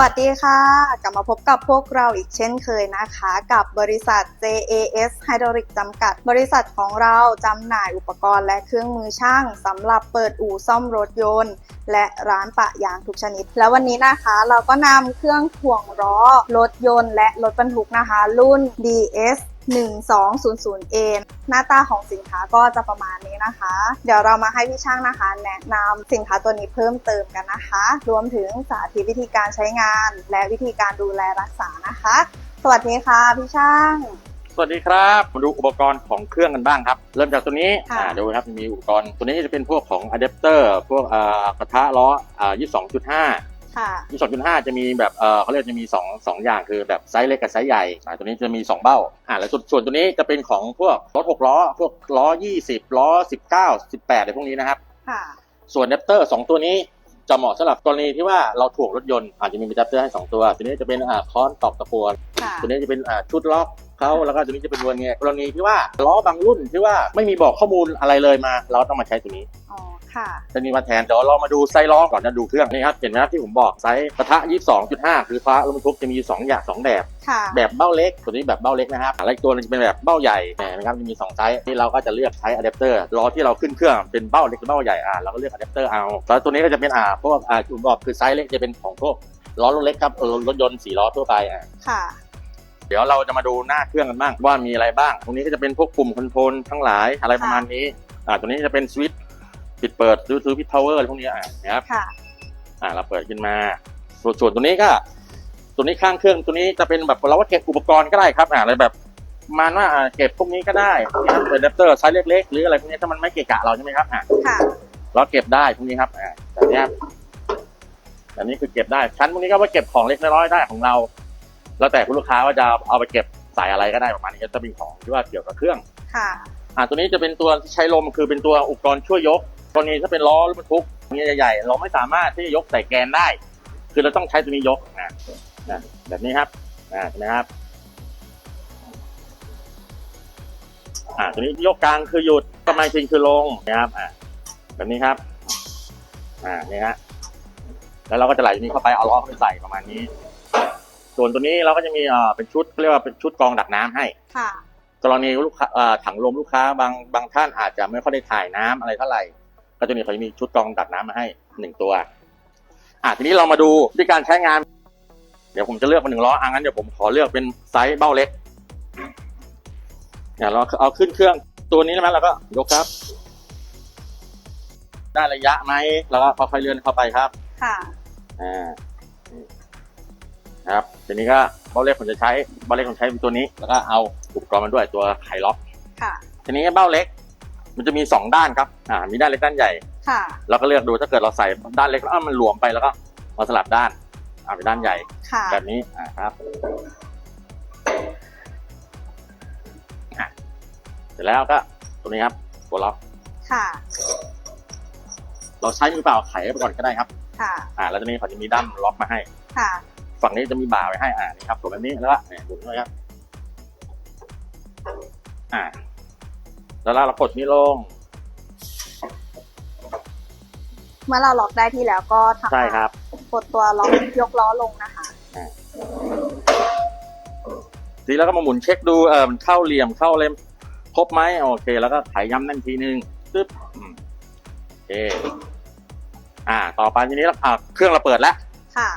วัสดีค่ะ กลับมาพบกับพวกเราอีกเช่นเคยนะคะ กับบริษัท JAS Hydraulic จำกัด บริษัทของเราจำหน่ายอุปกรณ์และเครื่องมือช่างสำหรับเปิดอู่ซ่อมรถยนต์ และร้านปะยางทุกชนิด แล้ววันนี้นะคะเราก็นำเครื่องถ่วงล้อรถยนต์ และรถบรรทุกนะคะ รุ่น DS 1200A หน้าตาของสินค้าก็จะประมาณนี้นะคะ เดี๋ยวเรามาให้พี่ช่างนะคะ แนะนำสินค้าตัวนี้เพิ่มเติมกันนะคะ รวมถึงสาธิตวิธีการใช้งาน และวิธีการดูแลรักษานะคะ สวัสดีค่ะพี่ช่างสวัสดีครับมาดูอุปกรณ์ของเครื่องกันบ้างครับ เริ่มจากตัวนี้ค่ะอ่าดูครับมีอุปกรณ์ตัวนี้จะเป็นพวกของอะแดปเตอร์พวกอ่ากระทะล้อ อ่า22.5ค่ะ22.5จะมีแบบเออเขาเรียกจะมี2 2อย่างคือแบบไซส์เล็กกับไซส์ใหญ่อ่าตัวนี้จะมี2เบ้าอ่าแล้วส่วนส่วนตัวนี้จะเป็นของพวกรถ6ล้อ พวกล้อ20ล้อ19 18อะไรพวกนี้นะครับค่ะส่วนอะแดปเตอร์2ตัวนี้จะเหมาะสำหรับกรณีที่ว่าเราถ่วงรถยนต์อาจจะมีอะแดปเตอร์ให้ 2 ตัว ตัวนี้จะเป็นอ่าค้อนตอกตะปูค่ะตัวนี้จะเป็นอ่าชุดล็อกเขาแล้วก็ตัวนี้จะเป็นวนเงียกรณีที่ว่าล้อบางรุ่นที่ว่าไม่มีบอกข้อมูลอะไรเลยมา เราต้องมาใช้ตัวนี้อ๋อ ค่ะ จะมีมาแทนเดี๋ยวเรามาดูไซส์ล้อก่อนนะดูเครื่องนี่ครับเห็นไหมครับที่ผมบอกไซส์กระทะ 22.5 คือฟ้ารถบรรทุกจะมี 2 อย่าง 2 แบบ ค่ะ แบบเบ้าเล็กตัวนี้แบบเบ้าเล็กนะครับอะไรตัวนึงจะเป็นแบบเบ้าใหญ่เห็นะครับจะมี2ไซส์ที่เราก็จะเลือกใช้อะแดปเตอร์ล้อที่เราขึ้นเครื่องเป็นเบ้าเล็กหรือเบ้าใหญ่อ่าเราก็เลือกอะแดปเตอร์เอาแล้วตัวนี้ก็จะเป็นอ่าพวกอ่าผมบอกคือไซส์เล็กจะเป็นของพวกล้อรถเล็กครับเออรถยนต์สี่ล้อทั่วไปอ่าค่ะเดี๋ยวเราจะมาดูหน้าเครื่องกันบ้างว่ามีอะไรบ้าง ตรงนี้ก็จะเป็นพวกปุ่มคอนโทรลทั้งหลายอะไรประมาณนี้ อ่า ตัวนี้จะเป็นสวิตช์ ปิดเปิดดูทูพิทพาวเวอร์อะไรพวกนี้อ่านะครับ ค่ะ อ่าเราเปิดขึ้นมา ส่วนส่วนตัวนี้ก็ ตัวนี้ข้างเครื่องตัวนี้จะเป็นแบบเราว่าเก็บอุปกรณ์ก็ได้ครับอ่าอะไรแบบประมาณว่าอ่าเก็บพวกนี้ก็ได้นะครับเป็นอะแดปเตอร์ไซส์เล็กๆหรืออะไรพวกนี้ถ้ามันไม่เกะกะเราใช่ไหมครับอ่าค่ะ เราเก็บได้พวกนี้ครับอ่าแบบนี้ครับแบบนี้คือเก็บได้ชั้นพวกนี้ก็ไว้เก็บของเล็กน้อยๆได้ของเรา แล้วแต่คุณลูกค้าว่าจะเอาไปเก็บใส่อะไรก็ได้ประมาณนี้ก็จะเป็นของที่ว่าเกี่ยวกับเครื่อง ค่ะ อ่าตัวนี้จะเป็นตัวที่ใช้ลมคือเป็นตัวอุปกรณ์ช่วยยก กรณีถ้าเป็นล้อรถบรรทุกนี่ใหญ่ๆเราไม่สามารถที่จะยกใส่แกนได้ คือเราต้องใช้ตัวนี้ยกนะนะแบบนี้ครับอ่าเห็นไหมครับอ่าตัวนี้ยกกลางคือหยุดก็ไม่จริงคือลงนะครับอ่าแบบนี้ครับอ่านี่ฮะแล้วเราก็จะไหลตัวนี้เข้าไปเอาล้อเข้าไปใส่ประมาณนี้ ส่วนตัวนี้เราก็จะมีอ่าเป็นชุดเรียกว่าเป็นชุดกรองดักน้ำให้ค่ะกรณีลูกค้าเอ่อถังลมลูกค้าบางบางท่านอาจจะไม่ค่อยได้ถ่ายน้ำอะไรเท่าไหร่ ก็จะมีเขาจะมีชุดกรองดักน้ำมาให้หนึ่งตัวอะทีนี้เรามาดูวิธีการใช้งาน เดี๋ยวผมจะเลือกมาหนึ่งล้ออะงั้นเดี๋ยวผมขอเลือกเป็นไซส์เบ้าเล็กเนี่ยเราเอาขึ้นเครื่องตัวนี้แล้วเราก็ยกครับได้ระยะไหมแล้วก็ค่อยๆเลื่อนเข้าไปครับ ค่ะอ่านี่ครับทีนี้ก็เบ้าเล็กผมจะใช้เบ้าเล็กผมใช้เป็นตัวนี้ แล้วก็เอาอุปกรณ์มาด้วยตัวไขล็อก ค่ะ ทีนี้เบ้าเล็ก มันจะมีสองด้านครับอ่ามีด้านเล็กด้านใหญ่ค่ะ เราก็เลือกดูถ้าเกิดเราใส่ด้านเล็กแล้วอ้าวมันหลวมไปแล้วก็มาสลับด้านเอาไปด้านใหญ่ค่ะ แบบนี้อ่าครับอะเสร็จแล้วก็ตัวนี้ครับตัวล็อกค่ะ เราใช้มือเปล่าไขไปก่อนก็ได้ครับ ค่ะ อ่าแล้วตัวนี้เขาจะมีด้ามล็อกมาให้ ค่ะ ฝั่งนี้จะมีบ่าไว้ให้อ่านี่ครับตัวแบบนี้แล้วก็เนี่ยบุนด้วยครับ อ่า แล้วเรากดนี้ลง เมื่อเราล็อกได้ที่แล้วก็ทำใช่ครับ กดตัวล็อกยกล้อลงนะคะทีแล้วก็มาหมุนเช็คดูเออมันเข้าเหลี่ยมเข้าเล่มครบไหมโอเค แล้วก็ไขย้ำนั่นทีนึงปึ๊บอืมโอเค อ่า ต่อไปทีนี้เราอ่าเครื่องเราเปิดแล้วค่ะ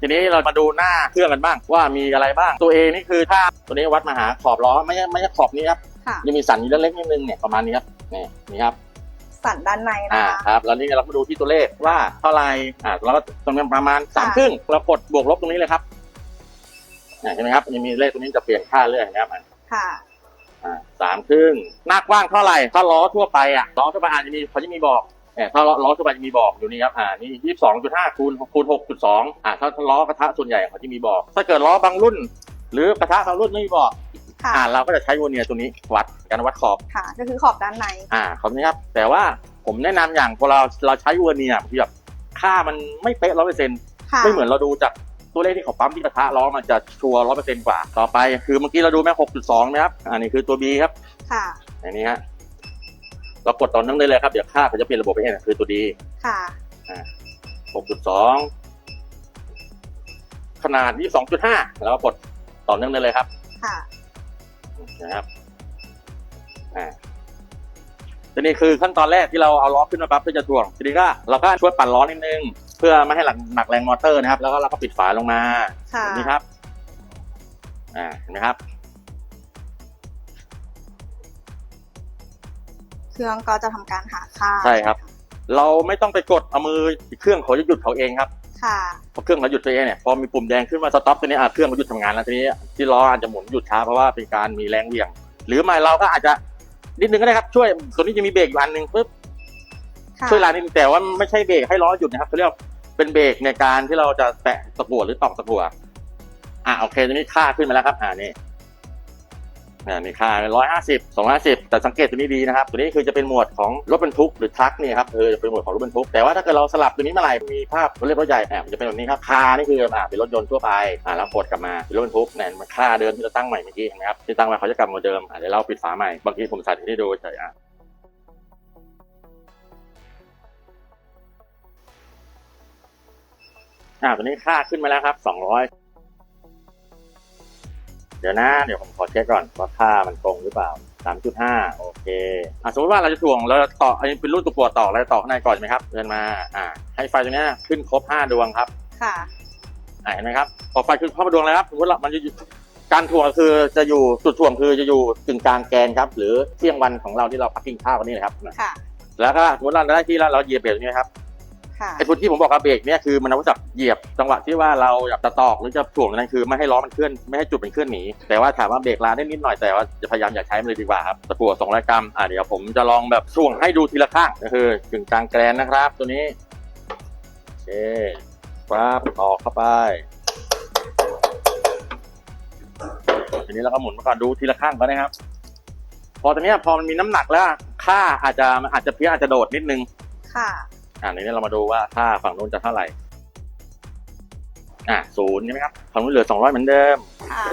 ทีนี้เรามาดูหน้าเครื่องกันบ้างว่ามีอะไรบ้าง ตัวเอนี่คือถ้าตัวนี้วัดมาหาขอบล้อไม่ใช่ไม่ใช่ขอบนี้ครับ ค่ะยังมีสันอยู่เล็กๆนิดนึงเนี่ยประมาณนี้ครับนี่นี่ครับ สันด้านในนะอ่าคะครับแล้วนี่เรามาดูที่ตัวเลขว่าเท่าไหร่อ่าแล้วก็ตรงนี้ประมาณสามค่ะครึ่งเรากดบวกลบตรงนี้เลยครับอ่าเห็นไหมครับยังมีเลขตรงนี้จะเปลี่ยนค่าเรื่อยนะครับอะค่ะ อ่าสามครึ่งหน้ากว้างเท่าไหร่ถ้าล้อทั่วไปอะล้อทั่วไปอาจจะมีเขาจะมีบอกเออถ้าล้อล้อทั่วไปจะมีบอกอยู่นี่ครับอ่านี่ยี่สิบสองจุดห้าคูณคูณหกจุดสองอ่าถ้าถ้าล้อกระทะส่วนใหญ่เขาจะมีบอก ถ้าเกิดล้อบางรุ่น หรือกระทะบางรุ่นไม่มีบอก ค่ะอ่าเราก็จะใช้วเนียร์ตัวนี้วัดการวัดขอบค่ะ ก็คือขอบด้านในอ่าขอบนี้ครับแต่ว่าผมแนะนำอย่างพอเราเราใช้วเนียร์ที่แบบค่ามันไม่เป๊ะร้อยเปอร์เซ็นต์ค่ะไม่เหมือนเราดูจากตัวเลขที่เขาปั๊มที่กระทะล้อมันจะชัวร์ร้อยเปอร์เซ็นต์กว่าต่อไป คือเมื่อกี้เราดูแม่หกจุดสองนะครับอันนี้คือตัว B ครับค่ะอันนี้ฮะเรากดตอนนั้นได้เลยครับเดี๋ยวค่าเขาจะเปลี่ยนระบบไปเองคือตัวดีค่ะหกจุดสองขนาดที่สองจุดห้าแล้วก็กดต่อเนื่องได้เลยครับ ค่ะ นะครับอ่าทีนี้คือขั้นตอนแรกที่เราเอาล้อขึ้นมาปั๊บเพื่อจะถ่วงทีนี้ก็เราก็ช่วยปั่นล้อนิดนึง เพื่อไม่ให้หลักหนักแรงมอเตอร์นะครับ แล้วก็เราก็ปิดฝาลงมาค่ะแบบนี้ครับ อ่าเห็นไหมครับ เครื่องก็จะทำการหาค่าใช่ครับ เราไม่ต้องไปกดเอามือเครื่องเขาจะหยุดเขาเองครับ ค่ะ พอเครื่องเราหยุดตัวเองเนี่ยพอมีปุ่มแดงขึ้นมาสต็อปตัวนี้อะเครื่องมันหยุดทำงานแล้วทีนี้ที่ล้ออาจจะหมุนหยุดช้าเพราะว่าเป็นการมีแรงเหวี่ยง หรือไม่เราก็อาจจะนิดนึงก็ได้ครับช่วยตัวนี้จะมีเบรกอยู่อันหนึ่งปุ๊บค่ะช่วยลานนิดนึงแต่ว่าไม่ใช่เบรกให้ล้อหยุดนะครับเขาเรียกว่าเป็นเบรกในการที่เราจะแตะตะกั่วหรือตอกตะกั่วอะโอเคตัวนี้ค่าขึ้นมาแล้วครับอ่านี่ อ่านี่ค่าร้อยห้าสิบสองห้าสิบแต่สังเกตตัวนี้ดีนะครับ ตัวนี้คือจะเป็นหมวดของรถบรรทุกหรือทรัคเนี่ยครับเออจะเป็นหมวดของรถบรรทุก แต่ว่าถ้าเกิดเราสลับตัวนี้เมื่อไหร่มีภาพรถเล็กรถใหญ่แอบจะเป็นแบบนี้ครับคานี่คืออ่าเป็นรถยนต์ทั่วไปอ่าแล้วกดกลับมาเป็นรถบรรทุกเนี่ยมันค่าเดิมที่เราตั้งใหม่เมื่อกี้เห็นไหมครับที่ตั้งไว้เขาจะกลับมาเดิมอ่าเดี๋ยวเราปิดฝาใหม่บางทีผมสาธิตให้ดูเฉยอะอ่าตัวนี้ค่าขึ้นมาแล้วครับสองร้อย เดี๋ยวนะ เดี๋ยวผมขอเช็คก่อนว่าค่ามันตรงหรือเปล่าสามจุดห้าโอเคอะสมมติว่าเราจะถ่วงเราจะต่ออันนี้เป็นรุ่นตัวปวดต่อเราจะต่อข้างในก่อนใช่ไหมครับเดินมาอ่าให้ไฟตัวเนี้ยขึ้นครบห้าดวงครับค่ะอ่าเห็นไหมครับพอไฟขึ้นครบห้าดวงแล้วครับสมมติเรามันจะอยู่การถ่วงคือจะอยู่จุดถ่วงคือจะอยู่กึ่งกลางแกนครับ หรือเที่ยงวันของเราที่เราพักกินข้าวกันนี่แหละครับค่ะแล้วก็สมมติเราได้ที่แล้วเราเหยียบเบรกนี้ครับค่ะ ไอ้ทุนที่ผมบอกกับเบรกเนี่ยคือมันเอาไว้จับเหยียบจังหวะที่ว่าเราอยากจะตอกหรือจะถ่วงนั่นคือไม่ให้ล้อมันเคลื่อนไม่ให้จุดมันเคลื่อนหนีแต่ว่าถามว่าเบรกลาได้นิดหน่อยแต่ว่าจะพยายามอย่าใช้มันเลยดีกว่าครับตะกั่วสองร้อยกรัมอ่าเดี๋ยวผมจะลองแบบช่วงให้ดูทีละข้างก็คือกึ่งกลางแกรนนะครับ ตัวนี้โอเคปั๊บตอกเข้าไปทีนี้เราก็หมุนมาก่อนดูทีละข้างก่อนนะครับ พอตัวเนี้ยพอมันมีน้ำหนักแล้วค่าอาจจะมันอาจจะเพี้ยนอาจจะโดดนิดนึงค่ะ อ่าในนี้เรามาดูว่าค่าฝั่งนู้นจะเท่าไหร่ อ่าศูนย์ใช่ไหมครับฝั่งนู้นเหลือสองร้อยเหมือนเดิม ค่ะ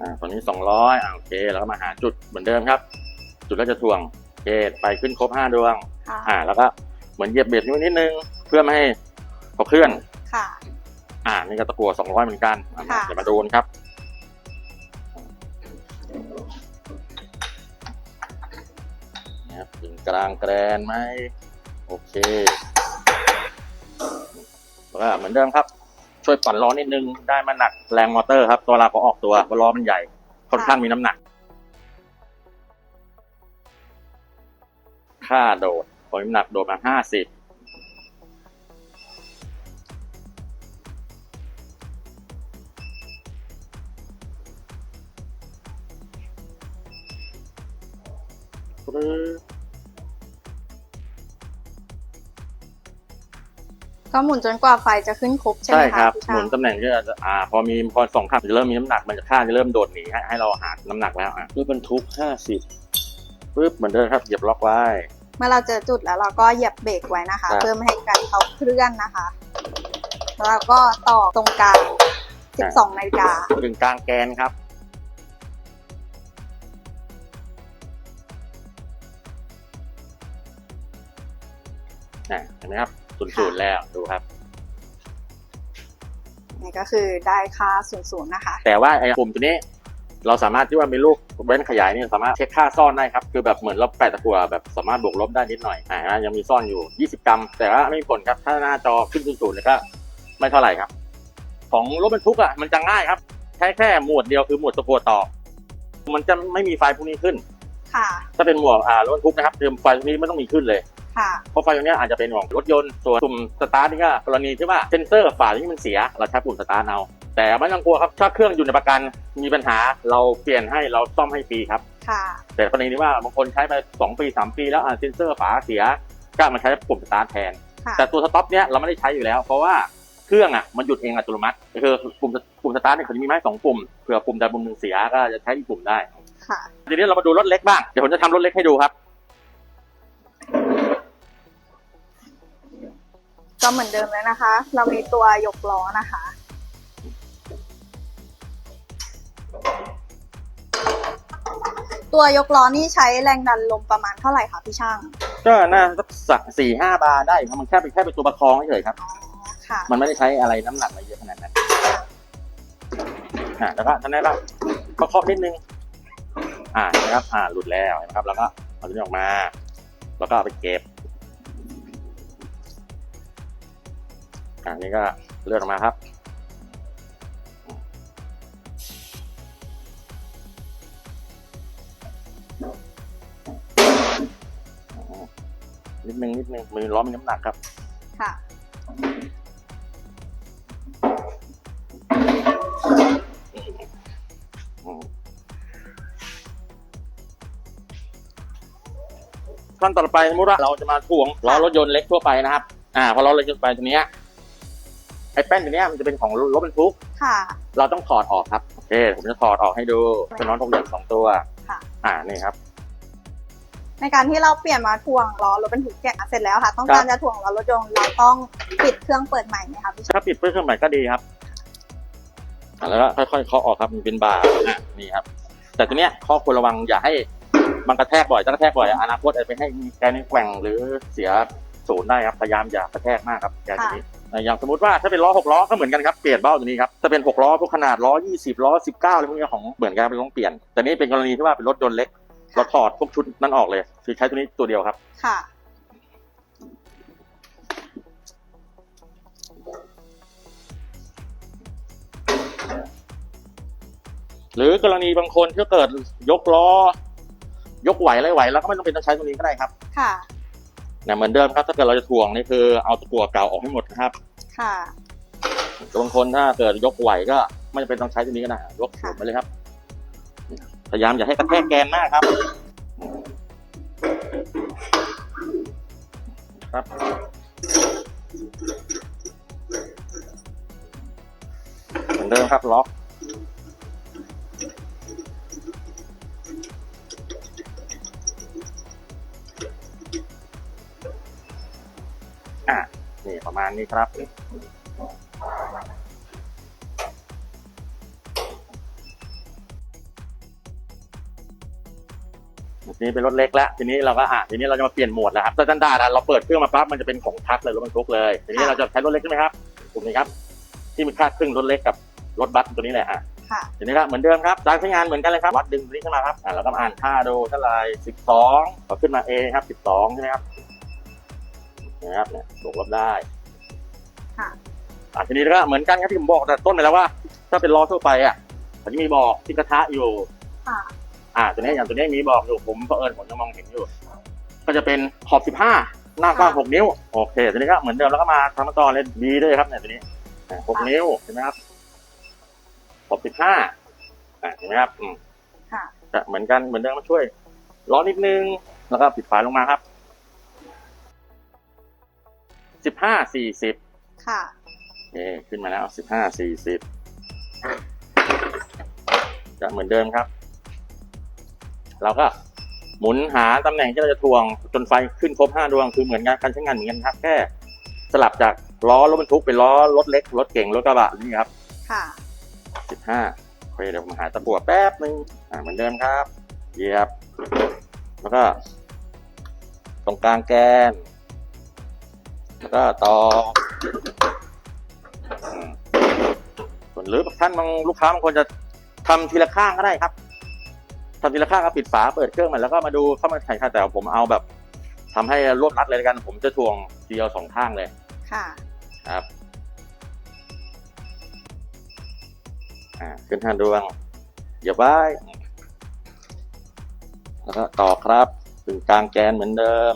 อ่าฝั่งนี้สองร้อยอ่าโอเคแล้วก็มาหาจุดเหมือนเดิมครับ จุดแล้วจะถ่วงโอเคไปขึ้นครบห้าดวง ค่ะ อ่า แล้วก็เหมือนเหยียบเบรกนิดนิดนึง เพื่อไม่ให้เขาเคลื่อน ค่ะ อ่า นี่ก็ตะกัวสองร้อยเหมือนกันอะค่ะ เดี๋ยวมาดูกันครับ นะครับถึงกลางแกรนไหมโอเคแล้วก็เหมือนเดิมครับ ช่วยปั่นล้อนิดนึงได้มาหนักแรงมอเตอร์ครับ ตัวลาเขาออกตัวเพราะล้อมันใหญ่ค่อนข้างมีน้ำหนัก ค่าโดดพอน้ำหนักโดดมาห้าสิบ ก็หมุนจนกว่าไฟจะขึ้นครบใช่ไหใช่มคคะรับพี่หช่ามุงนตำแหน่งก็จะอ่าพอมีพอสองข้างจะเริ่มมีน้ำหนักมันจะค่าจะเริ่มโดดหนีให้ให้เราหาน้ำหนักแล้วอะด้วยบรรทุกห้าสิบปึ๊บเหมือนเดิมครับเหยียบล็อกไว้ เมื่อเราเจอจุดแล้วเราก็เหยียบเบรกไว้นะคะครับเพื่อไม่ให้การเขาเคลื่อนนะคะแล้วเราก็ต่อตรงกลาง12นาฬิกาถึงกลางแกนครับอะเห็นไหมครับ ศูนย์ศูนย์แล้วดูครับนี่ก็คือได้ค่า00นะคะ แต่ว่าไอ้ปุ่มตัวนี้ เราสามารถที่ว่ามีลูกเว้นขยายนี่สามารถเช็คค่าซ่อนได้ครับ คือแบบเหมือนเราแปะตะกั่วแบบสามารถบวกลบได้นิดหน่อยอ่ายังมีซ่อนอยู่ 20 กรัม แต่ว่าไม่มีผลครับถ้าหน้าจอขึ้นศูนย์ศูนย์เนี่ยก็ไม่เท่าไหร่ครับ ของรถบรรทุกอะมันจะง่ายครับใช้แค่หมวดเดียวคือหมวดตะกั่วต่อ มันจะไม่มีไฟพวกนี้ขึ้นค่ะถ้าเป็นหมวดอ่ารถบรรทุกนะครับคือไฟพวกนี้ไม่ต้องมีขึ้นเลย ค่ะ เพราะไฟตรงเนี้ยอาจจะเป็นของรถยนต์ส่วนปุ่มสตาร์ทนี่ก็กรณีที่ว่าเซนเซอร์ฝาที่มันเสียเราใช้ปุ่มสตาร์ทเอาแต่ไม่ต้องกลัวครับถ้าเครื่องอยู่ในประกันมีปัญหาเราเปลี่ยนให้เราซ่อมให้ฟรีครับค่ะ แต่กรณีที่ว่าบางคนใช้ไปสองปีสามปีแล้วอ่าเซนเซอร์ฝาเสียก็มาใช้ปุ่มสตาร์ทแทนค่ะแต่ตัวสต็อปเนี้ยเราไม่ได้ใช้อยู่แล้ว เพราะว่าเครื่องอะมันหยุดเองอัตโนมัติคือปุ่มปุ่มสตาร์ทเนี่ยเขาจะมีไม้สองปุ่มเผื่อปุ่มใดปุ่มหนึ่งเสียก็จะใช้อีกปุ่มได้ค่ะทีนี้เรามาดูรถเล็กบ้างเดี๋ยวผมจะทำรถเล็กให้ดูครับ ก็เหมือนเดิมเลยนะคะ เรามีตัวยกล้อนะคะ ตัวยกล้อนี่ใช้แรงดันลมประมาณเท่าไหร่คะพี่ช่าง ก็น่าสักสี่ห้าบาร์ได้ครับมันแค่เป็นแค่เป็นตัวประคองเฉยๆครับ อ๋อค่ะ มันไม่ได้ใช้อะไรน้ำหนักอะไรเยอะขนาดนั้นอ่าแล้วก็ท่านได้ก็ประคองนิดนึง อ่านะครับ อ่าหลุดแล้วนะครับ แล้วก็เอาตัวนี้ออกมา แล้วก็เอาไปเก็บ อ่านี่ก็เลือดออกมาครับ นิดนึงนิดนึงมือล้อมมีน้ำหนักครับ ค่ะอืมขั้นต่อไปสมมติว่าเราจะมาถ่วงล้อรถยนต์เล็กทั่วไปนะครับ อ่าพอล้อรถยนต์ไปตัวเนี้ย ไอ้แป้นตัวเนี้ยมันจะเป็นของรถบรรทุก ค่ะ เราต้องถอดออกครับโอเคผมจะถอดออกให้ดูเป็นน็อตหกเหลี่ยมสองตัวค่ะ อ่านี่ครับ ในการที่เราเปลี่ยนมาถ่วงล้อรถบรรทุกเนี่ยเสร็จแล้วค่ะ ต้องครับการจะถ่วงล้อรถยนต์เราต้องปิดเครื่องเปิดใหม่ไหมคะพี่ชายถ้าปิดเพื่อเครื่องหมายก็ดีครับอ่าแล้วก็ค่อยๆเคาะออกครับมันเป็นบาร์อะนี่ครับ แต่ตัวเนี้ยข้อควรระวังอย่าให้มันกระแทกบ่อยถ้ากระแทกบ่อยอนาคตอาจจะไปให้แกนแกว่งหรือเสียศูนย์ได้ครับพยายามอย่ากระแทกมากครับแกนตัวนี้ อะอย่างสมมติว่าถ้าเป็นล้อหกล้อก็เหมือนกันครับเปลี่ยนเบ้าตัวนี้ครับถ้าเป็นหกล้อพวกขนาดล้อยี่สิบล้อสิบเก้าอะไรพวกนี้ของเหมือนกันเป็นต้องเปลี่ยน แต่นี่เป็นกรณีที่ว่าเป็นรถยนต์เล็กเราถอดพวกชุดนั้นออกเลยคือใช้ตัวนี้ตัวเดียวครับค่ะหรือกรณีบางคนที่เกิดยกล้อยกไหวอะไรไหว แล้วก็ไม่ต้องเป็นต้องใช้ตัวนี้ก็ได้ครับ ค่ะเนี่ยเหมือนเดิมครับถ้าเกิดเราจะถ่วงนี่คือเอาตะกั่วเก่าออกให้หมดนะครับค่ะบางคนถ้าเกิดยกไหวก็ไม่จำเป็นต้องใช้ตัวนี้ก็ได้ยกถ่วงไปเลยครับ พยายามอย่าให้กระแทกแกนมากครับ ครับ เหมือนเดิมครับล็อก ประมาณนี้ครับ ทีนี้เป็นรถเล็กแล้วทีนี้เราก็อะทีนี้เราจะมาเปลี่ยนโหมดแล้วครับสแตนดาร์ดอะเราเปิดเครื่องมาปั๊บมันจะเป็นของทัชเลยรถบรรทุกเลยทีนี้ค่ะเราจะใช้รถเล็กใช่ไหมครับกลุ่มนี้ครับที่มีค่าครึ่งรถเล็กกับรถบัสตัวนี้แหละอะค่ะทีนี้ครับเหมือนเดิมครับการใช้งานเหมือนกันเลยครับวัดดึงตัวนี้ขึ้นมาครับอะแล้วก็มาอ่านค่าดูเท่าไหร่สิบสองพอขึ้นมา A ครับสิบสองใช่ไหมครับนะครับเนี่ยบวกลบได้ ค่ะ อะทีนี้ก็เหมือนกันครับที่ผมบอกแต่ต้นไปแล้วว่า ถ้าเป็นล้อทั่วไปอะมันจะมีบอกที่กระทะอยู่ค่ะ อ่าตัวนี้อย่างตัวนี้มีบอกอยู่ผมเผอิญผมจะมองเห็นอยู่ ก็จะเป็นขอบ 15 หน้ากว้าง 6 นิ้ว โอเคตัวนี้ก็เหมือนเดิมแล้วก็มาทำมาต่อเลยดีด้วยครับเนี่ยตัวนี้อ่า6นิ้วเห็นไหมครับขอบ 15อ่าเห็นไหมครับอืมค่ะก็เหมือนกันเหมือนเดิมมาช่วยล้อนิดนึงแล้วก็ปิดฝาลงมาครับ 15 40 ค่ะ โอเค ขึ้นมาแล้ว15 40จะเหมือนเดิมครับ เราก็หมุนหาตำแหน่งที่เราจะทวงจนไฟขึ้นครบ5ดวง คือเหมือนกันการใช้งานเหมือนกันครับ แค่สลับจากล้อรถบรรทุกเป็นล้อรถเล็กรถเก่งรถกระบะนี่ครับ ค่ะ15โอเคเดี๋ยวผมหาตะกั่วแป๊บนึงอ่าเหมือนเดิมครับเหยียบ แล้วก็ ตรงกลางแกน แล้วก็ต่ออืม ส่วนหรือท่านบางลูกค้าบางคนจะทำทีละข้างก็ได้ครับทำทีละข้างก็ปิดฝาเปิดเครื่องมันแล้วก็มาดูเข้ามาถ่ายค่ะแต่ผมเอาแบบทำให้รวดรัดเลยละกัน ผมจะทวงเดียวสองข้างเลย ค่ะ ครับอ่าขึ้นทางดวงเหยียบไว้แล้วก็ต่อครับถึงกลางแกนเหมือนเดิม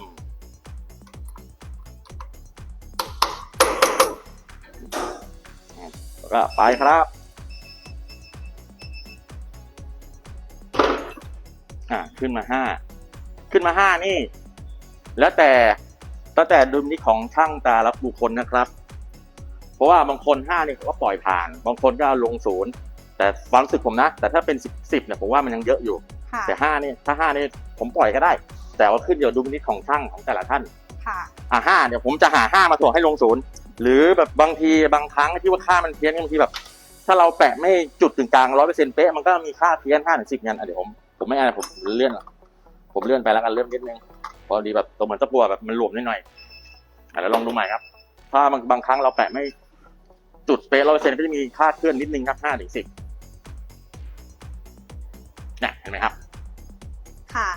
ก็ไปครับอ่าขึ้นมาห้าขึ้นมาห้านี่ แล้วแต่ตั้งแต่ดุลพินิจของช่างแต่ละบุคคลนะครับ เพราะว่าบางคนห้านี่เขาก็ปล่อยผ่าน บางคนก็ลงศูนย์แต่ความรู้สึกผมนะ แต่ถ้าเป็นสิบสิบเนี่ยผมว่ามันยังเยอะอยู่ค่ะแต่ห้านี่ถ้าห้านี่ผมปล่อยก็ได้ แต่ว่าขึ้นอยู่ดุลพินิจของช่างของแต่ละท่าน ค่ะอ่าห้าเนี่ยผมจะหาห้ามาถ่วงให้ลงศูนย์ หรือแบบบางทีบางครั้งที่ว่าค่ามันเพี้ยนบางทีแบบ ถ้าเราแปะไม่จุดถึงกลางร้อยเปอร์เซ็นต์เป๊ะมันก็มีค่าเพี้ยนห้าถึงสิบเงี้ยอะเดี๋ยวผมผมไม่เอานผมเลื่อนผมเลื่อนไปแล้วกันเลื่อนนิดนึงพอดีแบบตัวเหมือนตะกั่วแบบมันหลวมนิดหน่อยอะแล้วลองดูใหม่ครับ ถ้าบางบางครั้งเราแปะไม่จุดเป๊ะร้อยเปอร์เซ็นต์ก็จะมีค่าเคลื่อนนิดนึงครับห้าถึงสิบเนี่ยเห็นไหมครับ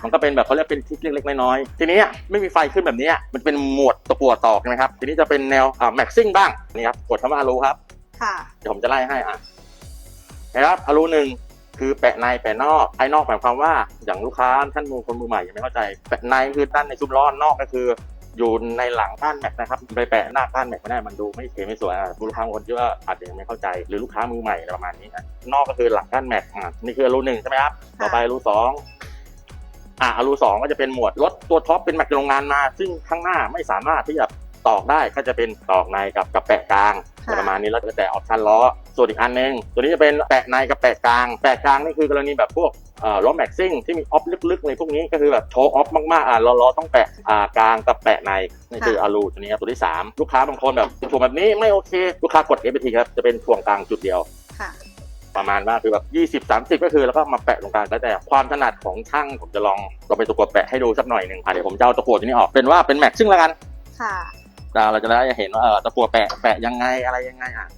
มันก็เป็นแบบเขาเรียกเป็นทิศเล็กๆน้อยๆทีนี้ไม่มีไฟขึ้นแบบนี้มันเป็นหมวดตะกั่วตอกใช่ไหมครับ ทีนี้จะเป็นแนวอ่าแม็กซิ่งบ้างนี่ครับกดคำว่าอลูครับค่ะเดี๋ยวผมจะไล่ให้อะนะครับอลูหนึ่งคือแปะในแปะนอกภายนอกหมายความว่าอย่างลูกค้าท่านมือคนมือใหม่ยังไม่เข้าใจ แปะในคือด้านในซุ้มล้อนอกก็คือ อยู่ในหลังก้านแม็กนะครับไปแปะหน้าก้านแม็กไม่ได้มันดูไม่เท่ไม่สวยอะลูกค้าบางคนที่ว่าอาจจะยังไม่เข้าใจ หรือลูกค้ามือใหม่อะไรประมาณนี้อะนอกก็คือหลังก้านแม็กอะนี่คืออลูหนึ่งใช่ไหมครับต่อไปอลูสอง อะอลูสองก็จะเป็นหมวดรถตัวท็อปเป็นแม็กโรงงานมา ซึ่งข้างหน้าไม่สามารถที่จะตอกได้ก็จะเป็นตอกในกับกับแปะกลางค่ะประมาณนี้แล้วแต่ออปชั่นล้อส่วนอีกอันหนึงตัวนี้จะเป็นแปะในกับแปะกลาง แปะกลางนี่คือกรณีแบบพวกเอ่อล้อแม็กซิ่งที่มีออฟลึกๆในพวกนี้ก็คือแบบโชว์ออฟมากๆอะล้อล้อต้องแปะอ่ากลางกับแปะในนี่คืออลูตัวนี้ครับตัวที่สามลูกค้าบางคนแบบถ่วงแบบนี้ไม่โอเค ลูกค้ากด f อ t ครับจะเป็นถ่วงกลางจุดเดียวค่ะ ประมาณว่าคือแบบยี่สิบสามสิบก็คือแล้วก็มาแปะตรงกลางแล้วแต่ความถนัดของช่างผมจะลองเราไปตะกวดแปะให้ดูสักหน่อยหนึ่งอะเดี๋ยวผมจะเอาตะกวดตัวนี้ออกเป็นว่าเป็นแม็กซิ่งแล้วกันค่ะเราเราจะได้เห็นว่าเออตะกวดแปะแปะยังไงอะไรยังไงอะ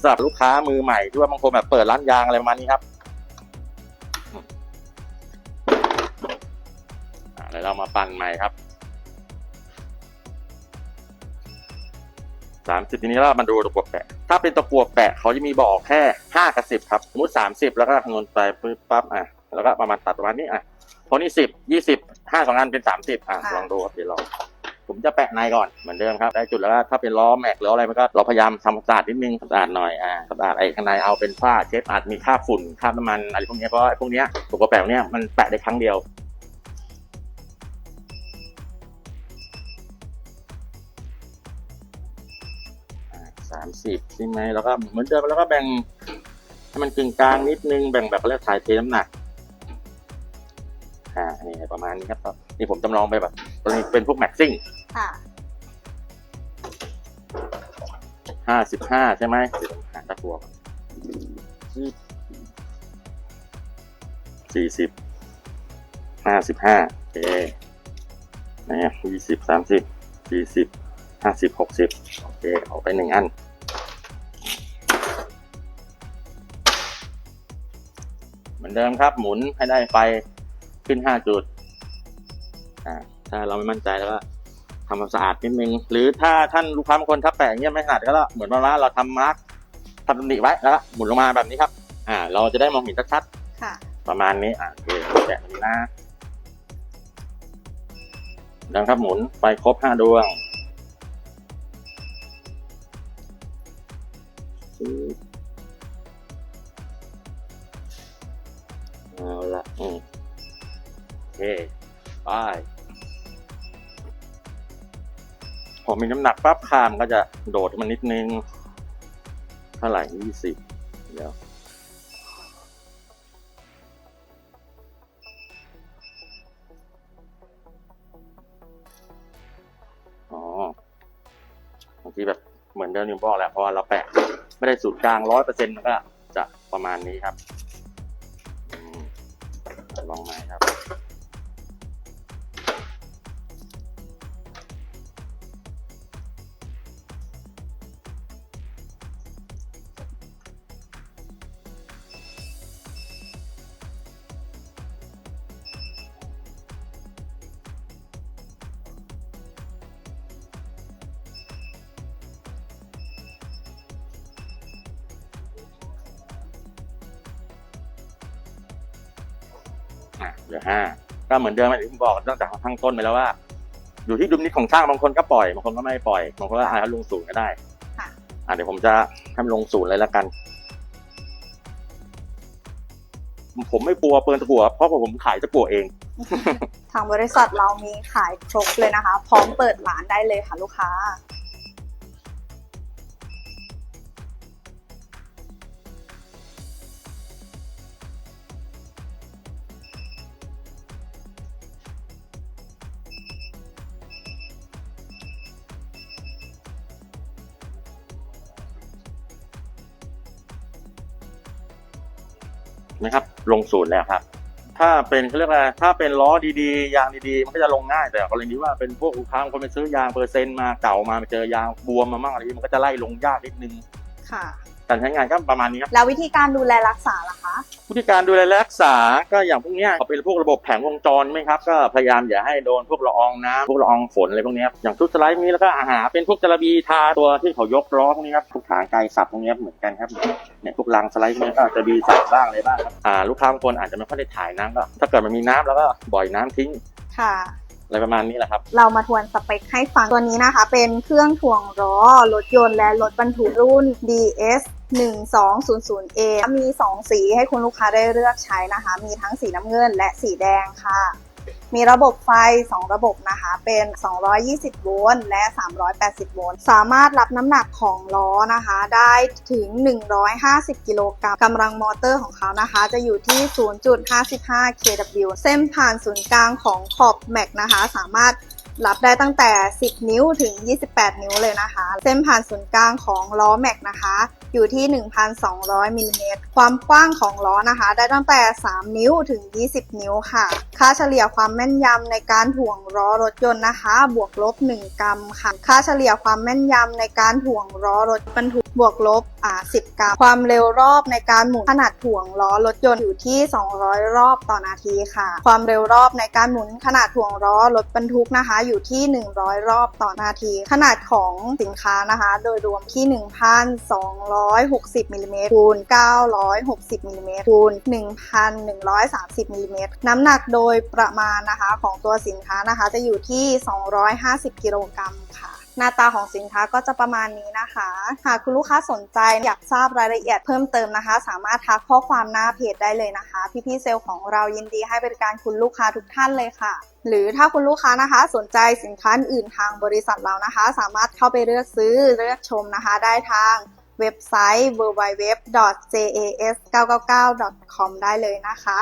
สำหรับลูกค้ามือใหม่ที่ว่าบางคนแบบเปิดร้านยางอะไรประมาณนี้ครับอะเดี๋ยวเรามาปั่นใหม่ครับ สามสิบทีนี้เรามาดูตะกวดแปะ ถ้าเป็นตะกวดแปะเขาจะมีบอกแค่ห้ากับสิบครับ สมมติสามสิบแล้วก็คำนวณไปปึ๊บปั๊บอะ แล้วก็ประมาณตัดประมาณนี้อะพอนี้สิบยี่สิบห้าสองอันเป็นสามสิบอะค่ะ ลองดูครับเดี๋ยวลองผมจะแปะในก่อนเหมือนเดิมครับ ได้จุดแล้วก็ถ้าเป็นล้อแม็กหรืออะไรมันก็เราพยายามทำความสะอาดนิดนึงสะอาดหน่อยอ่าสะอาดไอ้ข้างในเอาเป็นผ้าเช็ดอาจมีคราบฝุ่นคราบน้ำมันอะไรพวกเนี้ยเพราะไอ้พวกเนี้ยตัวกระแปะเนี่ยมันแปะได้ครั้งเดียวามสิบใช่ไหมแล้วก็เหมือนเดิมแล้วก็แบ่งให้มันกึ่งกลางนิดนึงแบ่งแบบเขาเรียกถ่ายเทน้ำหนักอ่านี่ประมาณนี้ครับนี่ผมจำลองไปแบบเป็นพวกแม็กซิ่งค่ะห้าสิบห้าใช่ไหมเดี๋ยวผมหาตะกัวสี่สิบห้าสิบห้าโอเคนี่ยี่สิบสามสิบสี่สิบห้าสิบหกสิบโอเคเอาไปหนึ่งอัน เหมือนเดิมครับหมุนให้ได้ไฟขึ้นห้าจุดอ่าถ้าเราไม่มั่นใจแล้วก็ทำความสะอาดนิดนึง หรือถ้าท่านลูกค้าบางคนถ้าแปะอย่างเงี้ยไม่ถนัดก็เหมือนว่าเราทำมาร์กทำตำหนิไว้แล้วก็หมุนลงมาแบบนี้ครับ อ่า เราจะได้มองเห็นชัดค่ะๆประมาณนี้อ่าโอเคแปะแบบนี้นะแล้วครับหมุนไปครบห้าดวง ไปพอมีน้ำหนักปั๊บคามก็จะโดดมันนิดนึงเท่าไหร่ยี่สิบเดี๋ยวอ๋อบางทีแบบเหมือนเดิมนิวบอกแหละเพราะว่าเราแปะ ไม่ได้สูตรกลางร้อยเปอร์เซ็นต์ก็จะประมาณนี้ครับ อะเหลือห้าก็เหมือนเดิมอย่างที่ผมบอกตั้งแต่ข้างต้นไปแล้วว่า อยู่ที่ดุลพินิจของช่างบางคนก็ปล่อยบางคนก็ไม่ปล่อยบางคนก็อาจจะลงศูนย์ก็ได้ค่ะ อะเดี๋ยวผมจะให้มันลงศูนย์เลยละกัน ผมไม่กลัวเปินตะกัวเพราะผมขายตะกัวเอง ทางบริษัทเรามีขายครบเลยนะคะ พร้อมเปิดร้านได้เลยค่ะลูกค้า นะครับ ลงศูนย์แล้วครับ ถ้าเป็นเขาเรียกอะไรถ้าเป็นล้อดีๆ ยางดีๆ มันก็จะลงง่ายแต่กรณีว่าเป็นพวกลูกค้าคนไปซื้อยางเปอร์เซ็นต์มาเก่ามาเจอยางบวมมามากอะไรนี้มันก็จะไล่ลงยากนิดนึงค่ะ การใช้งานก็ประมาณนี้ครับ แล้ววิธีการดูแลรักษาล่ะคะ วิธีการดูแลรักษาก็อย่างพวกเนี้ยเป็นพวกระบบแผงวงจรไหมครับ ก็พยายามอย่าให้โดนพวกละอองน้ำพวกละอองฝนอะไรพวกเนี้ยอย่างชุดสไลด์พวกนี้แล้วก็อาหารเป็นพวกจระบีทาตัวที่เขายกล้อพวกนี้ครับพวกฐานไกลสับพวกเนี้ยเหมือนกันครับเนี่ยพวกรางสไลด์พวกนี้ก็จะมีใส่บ้างอะไรบ้างครับอ่าลูกค้าบางคนอาจจะไม่ค่อยได้ถ่ายน้ำก็ถ้าเกิดมันมีน้ำแล้วก็บ่อยน้ำทิ้งค่ะอะไรประมาณนี้แหละครับ เรามาทวนสเปคให้ฟังตัวนี้นะคะ เป็นเครื่องถ่วงล้อรถยนต์และรถบรรทุกรุ่น DS 1200A มี 2 สีให้คุณลูกค้าได้เลือกใช้นะคะ มีทั้งสีน้ำเงินและสีแดงค่ะ มีระบบไฟ 2 ระบบนะคะ เป็น 220 โวลต์และ 380 โวลต์ สามารถรับน้ำหนักของล้อนะคะ ได้ถึง 150 กิโลกรัม กำลังมอเตอร์ของเขานะคะ จะอยู่ที่ 0.55 kW เส้นผ่านศูนย์กลางของขอบแม็กนะคะ สามารถรับได้ตั้งแต่ 10 นิ้วถึง 28 นิ้วเลยนะคะ เส้นผ่านศูนย์กลางของล้อแม็กนะคะ อยู่ที่ 1,200มิลลิเมตร ความกว้างของล้อนะคะ ได้ตั้งแต่ 3 นิ้วถึง 20 นิ้วค่ะ ค่าเฉลี่ยความแม่นยำในการถ่วงล้อรถยนต์นะคะ บวกลบ 1 กรัมค่ะ ค่าเฉลี่ยความแม่นยำในการถ่วงล้อรถบรรทุกบวกลบอ่า10 กรัม ความเร็วรอบในการหมุนขนาดถ่วงล้อรถยนต์อยู่ที่ 200 รอบต่อนาทีค่ะ ความเร็วรอบในการหมุนขนาดถ่วงล้อรถบรรทุกนะคะ อยู่ที่ 100 รอบต่อนาที ขนาดของสินค้านะคะ โดยรวมที่1,260มิลลิเมตรคูณ960มิลลิเมตรคูณ1,130มิลลิเมตรน้ำหนักโดยประมาณนะคะของตัวสินค้านะคะจะอยู่ที่ 250 กิโลกรัมค่ะ หน้าตาของสินค้าก็จะประมาณนี้นะคะ หากคุณลูกค้าสนใจอยากทราบรายละเอียดเพิ่มเติมนะคะ สามารถทักข้อความหน้าเพจได้เลยนะคะ พี่ๆเซลล์ของเรายินดีให้บริการคุณลูกค้าทุกท่านเลยค่ะหรือถ้าคุณลูกค้านะคะสนใจสินค้าอื่นทางบริษัทเรานะคะ สามารถเข้าไปเลือกซื้อเลือกชมนะคะ ได้ทาง เว็บไซต์ www.jas999.com ได้เลยนะคะ